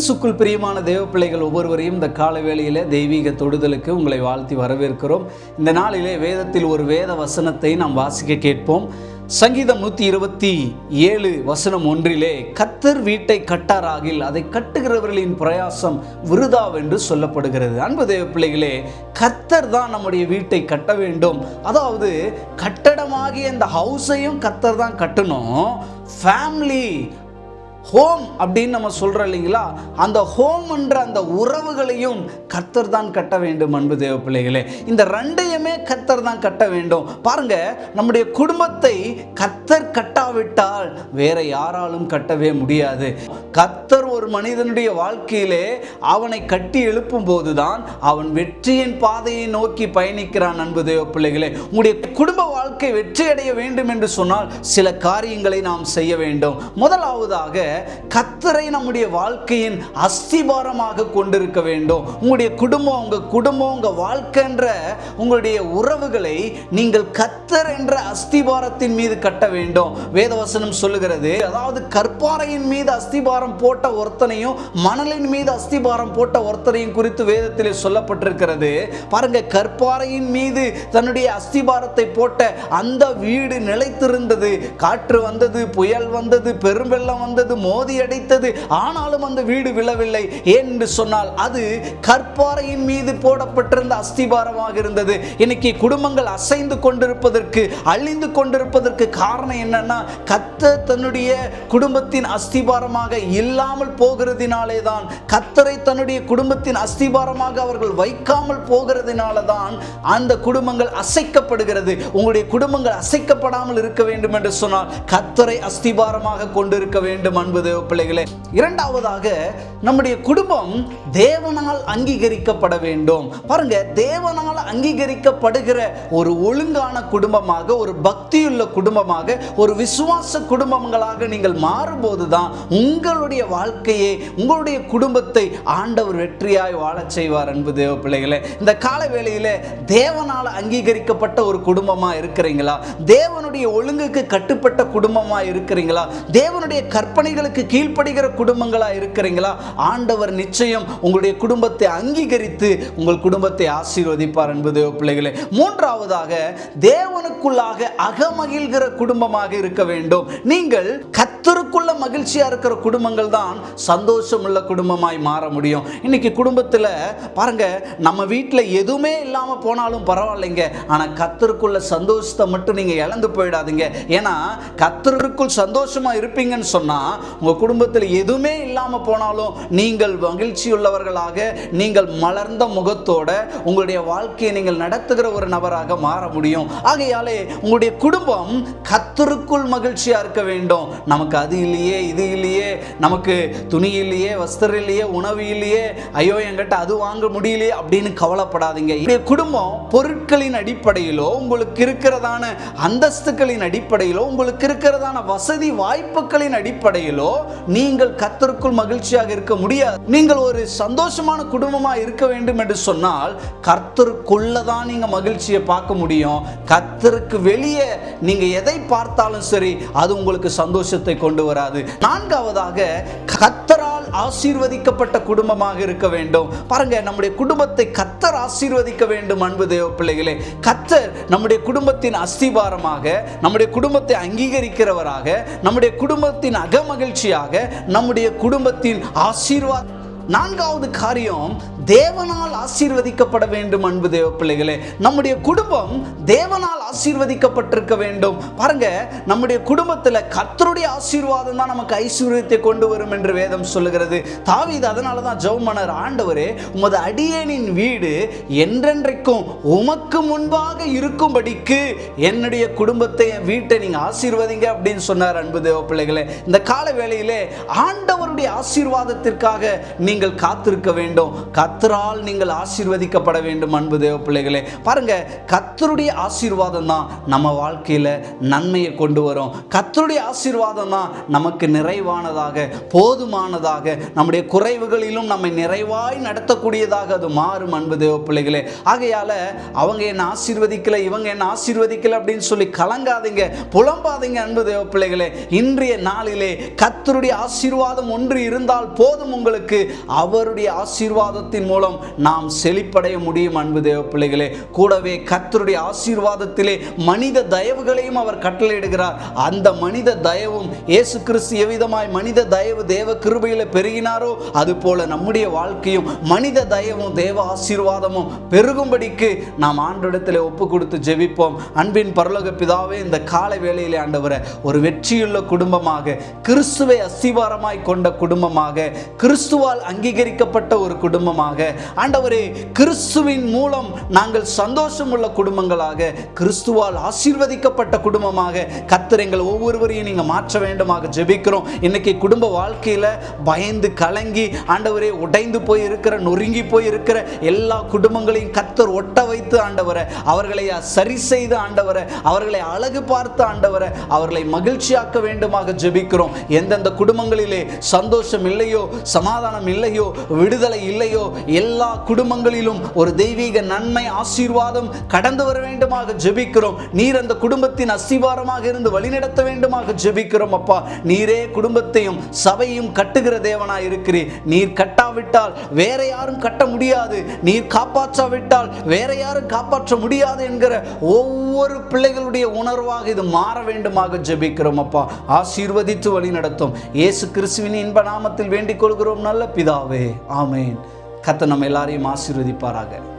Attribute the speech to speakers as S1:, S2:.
S1: கிறிஸ்துக்குள் பிரியமான தேவ பிள்ளைகள் ஒவ்வொருவரையும் இந்த கால வேளையிலே தெய்வீக தொடுதலுக்கு உங்களை வாழ்த்தி வரவேற்கிறோம். இந்த நாளிலே வேதத்தில் ஒரு வேத வசனத்தை நாம் வாசிக்க கேட்போம். சங்கீதம் நூற்றி இருபத்தி ஏழு வசனம் ஒன்றிலே கத்தர் வீட்டை கட்டாராகில் அதை கட்டுகிறவர்களின் பிரயாசம் விருதாவென்று சொல்லப்படுகிறது. அன்பு தேவ பிள்ளைகளே கத்தர் தான் நம்முடைய வீட்டை கட்ட வேண்டும். அதாவது கட்டடமாகிய இந்த ஹவுஸையும் கத்தர் தான் கட்டணும். ஃபேமிலி ஹோம் அப்படின்னு நம்ம சொல்கிறோம் இல்லைங்களா? அந்த ஹோம் என்ற அந்த உறவுகளையும் கர்த்தர் தான் கட்ட வேண்டும் அன்பு தேவ பிள்ளைகளே. இந்த ரெண்டையுமே கர்த்தர் தான் கட்ட வேண்டும். பாருங்க நம்முடைய குடும்பத்தை கர்த்தர் கட்டாவிட்டால் வேற யாராலும் கட்டவே முடியாது. கர்த்தர் ஒரு மனிதனுடைய வாழ்க்கையிலே அவனை கட்டி எழுப்பும் போதுதான் அவன் வெற்றியின் பாதையை நோக்கி பயணிக்கிறான் அன்பு தேவ பிள்ளைகளே. உங்களுடைய குடும்ப வாழ்க்கை வெற்றியடைய வேண்டும் என்று சொன்னால் சில காரியங்களை நாம் செய்ய வேண்டும். முதலாவதாக கத்தரை நம்முடைய வாழ்க்கையின் அஸ்திபாரமாக கொண்டிருக்க வேண்டும். உங்களுடைய குடும்பம் உங்கள் குடும்பம் உங்கள் வாழ்க்கைன்ற உங்களுடைய உறவுகளை நீங்கள் கத்தர் என்ற அஸ்திபாரத்தின் மீது கட்ட வேண்டும். வேதவசனம் சொல்லுகிறது அதாவது கற்பாறையின் மீது அஸ்திபாரம் போட்ட ஒருத்தனையும் மணலின் மீது அஸ்திபாரம் போட்ட ஒருத்தனையும் குறித்து வேதத்திலே சொல்லப்பட்டிருக்கிறது. பாருங்க கற்பாறையின் மீது தன்னுடைய அஸ்திபாரத்தை போட்ட அந்த வீடு நிலைத்திருந்தது. காற்று வந்தது புயல் வந்தது பெருவெள்ளம் வந்தது மோதி அடித்தது. ஆனாலும் அந்த வீடு விழவில்லை. ஏன் என்று சொன்னால் அது கற்பாறையின் மீது போடப்பட்டிருந்த அஸ்திபாரமாக இருந்தது. இன்னைக்கு குடும்பங்கள் அசைந்து கொண்டிருப்பதற்கு அழிந்து கொண்டிருப்பதற்கு காரணம் என்னன்னா கத்த தன்னுடைய குடும்பத்தின் அஸ்திபாரமாக இல்லாமல் போகிறதினாலே தான் கத்தரை தன்னுடைய குடும்பத்தின் அஸ்திபாரமாக அவர்கள் வைக்காமல் போகிறதுனால தான் அந்த குடும்பங்கள் அசைக்கப்படுகிறது. உங்களுடைய குடும்பங்கள் அசைக்கப்படாமல் இருக்க வேண்டும் என்று சொன்னால் கத்தரை அஸ்திபாரமாக கொண்டிருக்க வேண்டும் அன்பு தேவ பிள்ளைகளே. இரண்டாவதாக நம்முடைய குடும்பம் தேவனால் அங்கீகரிக்கப்பட வேண்டும். பாருங்க தேவனால் அங்கீகரிக்கப்படுகிற ஒரு ஒழுங்கான குடும்பமாக ஒரு பக்தியுள்ள குடும்பமாக ஒரு விசுவாச குடும்பங்களாக நீங்கள் மாறும்போது தான் உங்களுடைய வாழ்க்கையை உங்களுடைய குடும்பத்தை ஆண்டவர் வெற்றியாய் வாழச் செய்வார் அன்பு தேவ பிள்ளைகளே. இந்த கால வேளையில தேவனால் அங்கீகரிக்கப்பட்ட ஒரு குடும்பமா இருக்கிறீங்களா? தேவனுடைய ஒழுங்குக்கு கட்டுப்பட்ட குடும்பமா இருக்கிறீங்களா? தேவனுடைய கற்பனைகள் கற்பனைகளுக்கு கீழ்ப்படுகிற குடும்பங்களா இருக்கிறீங்களா? ஆண்டவர் நிச்சயம் உங்களுடைய குடும்பத்தை அங்கீகரித்து உங்கள் குடும்பத்தை ஆசீர்வதிப்பார் என்பது பிள்ளைகளே. மூன்றாவதாக தேவனுக்குள்ளாக அகமகிழ்கிற குடும்பமாக இருக்க வேண்டும். நீங்கள் கத்தருக்குள்ள மகிழ்ச்சியா இருக்கிற குடும்பங்கள் தான் சந்தோஷம் உள்ள குடும்பமாய் மாற முடியும். இன்னைக்கு குடும்பத்தில் பாருங்க நம்ம வீட்டில் எதுவுமே இல்லாமல் போனாலும் பரவாயில்லைங்க. ஆனால் கத்தருக்குள்ள சந்தோஷத்தை மட்டும் நீங்கள் இழந்து போயிடாதீங்க. ஏன்னா கத்தருக்குள் சந்தோஷமா இருப்பீங்கன்னு சொன்னால் உங்கள் குடும்பத்தில் எதுவுமே இல்லாமல் போனாலும் நீங்கள் மகிழ்ச்சி உள்ளவர்களாக நீங்கள் மலர்ந்த முகத்தோட உங்களுடைய வாழ்க்கையை நீங்கள் நடத்துகிற ஒரு நபராக மாற முடியும். ஆகையாலே உங்களுடைய குடும்பம் கத்தருக்குள் மகிழ்ச்சியா இருக்க வேண்டும். நமக்கு அது இல்லையே இது இல்லையே நமக்கு துணி இல்லையே வஸ்திரம் இல்லையே உணவு இல்லையே ஐயோ என்கிட்ட அது வாங்க முடியலையே அப்படின்னு கவலைப்படாதீங்க. என்னுடைய குடும்பம் பொருட்களின் அடிப்படையிலோ உங்களுக்கு இருக்கிறதான அந்தஸ்துகளின் அடிப்படையிலோ உங்களுக்கு இருக்கிறதான வசதி வாய்ப்புகளின் அடிப்படையிலோ நீங்கள் கத்தருக்குள் மகிழ்ச்சியாக இருக்க முடியாது. நீங்கள் ஒரு சந்தோஷமான குடும்பமா இருக்க வேண்டும் என்று சொன்னால் கர்த்தருக்குள்ள தான் நீங்க மகிழ்ச்சியை பார்க்க முடியும். கர்த்தருக்கு வெளியே நீங்க எதை பார்த்தாலும் சரி அது உங்களுக்கு சந்தோஷத்தை கொண்டு வராது. நான்காவதாக கத்தரால் ஆசீர்வதிக்கப்பட்ட குடும்பமாக இருக்க வேண்டும். பாருங்க நம்முடைய குடும்பத்தை கத்தர் ஆசீர்வதிக்க வேண்டும் அன்பு தேவ பிள்ளைகளே கத்தர் நம்முடைய குடும்பத்தின் அஸ்திபாரமாக நம்முடைய குடும்பத்தை அங்கீகரிக்கிறவராக நம்முடைய குடும்பத்தின் மகிழ்ச்சியாக நம்முடைய குடும்பத்தின் ஆசீர்வாத் நான்காவது காரியம் தேவனால் ஆசீர்வதிக்கப்பட வேண்டும் அன்பு தேவ பிள்ளைகளே. நம்முடைய குடும்பம் தேவனால் ஆசீர்வதிக்கப்பட்டிருக்க வேண்டும். பாருங்க நம்முடைய குடும்பத்தில் கர்த்தருடைய ஆசீர்வாதம் தான் நமக்கு ஐஸ்வர்யத்தை கொண்டு வரும் என்று வேதம் சொல்லுகிறது. தாவீது அதனால தான் ஜவுமனர் ஆண்டவரே உமது அடியனின் வீடு என்றென்றைக்கும் உமக்கு முன்பாக இருக்கும்படிக்கு என்னுடைய குடும்பத்தை என் வீட்டை நீங்க ஆசீர்வதிங்க அப்படின்னு சொன்னார் அன்பு தேவ பிள்ளைகளே. இந்த கால வேளையிலே ஆண்டவருடைய ஆசீர்வாதத்திற்காக நீங்கள் காத்திருக்க வேண்டும். கத்தரால் நீங்கள் ஆசீர்வதிக்கப்பட வேண்டும் அன்பு தேவ பிள்ளைகளே பாருங்க கத்தருடைய ஆசீர்வாதம் தான் நம்ம வாழ்க்கையில் நன்மையை கொண்டு வரும். கத்தருடைய ஆசீர்வாதம் தான் நமக்கு நிறைவானதாக போதுமானதாக நம்முடைய குறைவுகளிலும் நம்மை நிறைவாய் நடத்தக்கூடியதாக அது மாறும் அன்பு தேவ பிள்ளைகளே ஆகையால அவங்க என்ன ஆசீர்வதிக்கலை இவங்க என்ன ஆசீர்வதிக்கலை அப்படின்னு சொல்லி கலங்காதீங்க புலம்பாதீங்க அன்பு தேவ பிள்ளைகளே இன்றைய நாளிலே கத்தருடைய ஆசீர்வாதம் ஒன்று இருந்தால் போதும் உங்களுக்கு. அவருடைய ஆசீர்வாதத்தின் மூலம் நாம் செழிப்படைய முடியும் அன்பு தேவ பிள்ளைகளே. கூடவே கத்தருடைய ஆசீர்வாதத்திலே மனித தயவுகளையும் அவர் கட்டளையிடுகிறார். அந்த மனித தயவும் இயேசு கிறிஸ்து எவ்விதமாய் மனித தயவு தேவ கிருபையில் பெருகினாரோ அது போல நம்முடைய வாழ்க்கையும் மனித தயவும் தேவ ஆசீர்வாதமும் பெருகும்படிக்கு நாம் ஆண்டிடத்தில் ஒப்பு கொடுத்து ஜெபிப்போம். அன்பின் பரலோக பிதாவே இந்த கால வேளையிலே ஆண்டவரை ஒரு வெற்றியுள்ள குடும்பமாக கிறிஸ்துவை அஸ்திவாரமாய் கொண்ட குடும்பமாக கிறிஸ்துவால் அங்கீகரிக்கப்பட்ட ஒரு குடும்பமாக ஆண்டவரே கிறிஸ்துவின் மூலம் நாங்கள் சந்தோஷம் உள்ள குடும்பங்களாக கிறிஸ்துவால் ஆசீர்வதிக்கப்பட்ட குடும்பமாக கத்தர் எங்கள் ஒவ்வொருவரையும் நீங்கள் மாற்ற வேண்டுமாக ஜெபிக்கிறோம். இன்னைக்கு குடும்ப வாழ்க்கையில பயந்து கலங்கி ஆண்டவரே உடைந்து போய் இருக்கிற நொறுங்கி போய் இருக்கிற எல்லா குடும்பங்களையும் கத்தர் ஒட்ட வைத்து ஆண்டவரை அவர்களை சரி செய்து ஆண்டவரை அவர்களை அழகு பார்த்து ஆண்டவரை அவர்களை மகிழ்ச்சியாக்க வேண்டுமாக ஜெபிக்கிறோம். எந்தெந்த குடும்பங்களிலே சந்தோஷம் இல்லையோ சமாதானம் இல்லையோ விடுதலை இல்லையோ எல்லா குடும்பங்களிலும் ஒரு தெய்வீக நன்மை ஆசீர்வாதம் கடந்து வர வேண்டுமாக ஜெபிக்கிறோம். நீர் அந்த குடும்பத்தின் அஸ்திவாரமாக இருந்து வழிநடத்த வேண்டுமாக ஜெபிக்கிறோம் அப்பா. நீரே குடும்பத்தையும் சபையும் கட்டுகிற தேவனாய் இருக்கிறீர். நீர் கட்டாவிட்டால் வேற யாரும் கட்ட முடியாது. நீர் காப்பாற்றாவிட்டால் வேற யாரும் காப்பாற்ற முடியாது என்கிற ஒவ்வொரு பிள்ளைகளுடைய உணர்வாக இது மாற வேண்டுமாக ஜெபிக்கிறோம் அப்பா. ஆசீர்வதித்து வழி நடத்தும் இயேசு கிறிஸ்துவின் இன்ப நாமத்தில் வேண்டிக் கொள்கிறோம் நல்ல பிதாவே. ஆமேன். கத்த நம்ம எல்லாரையும் ஆசீர்வதிப்பாராக.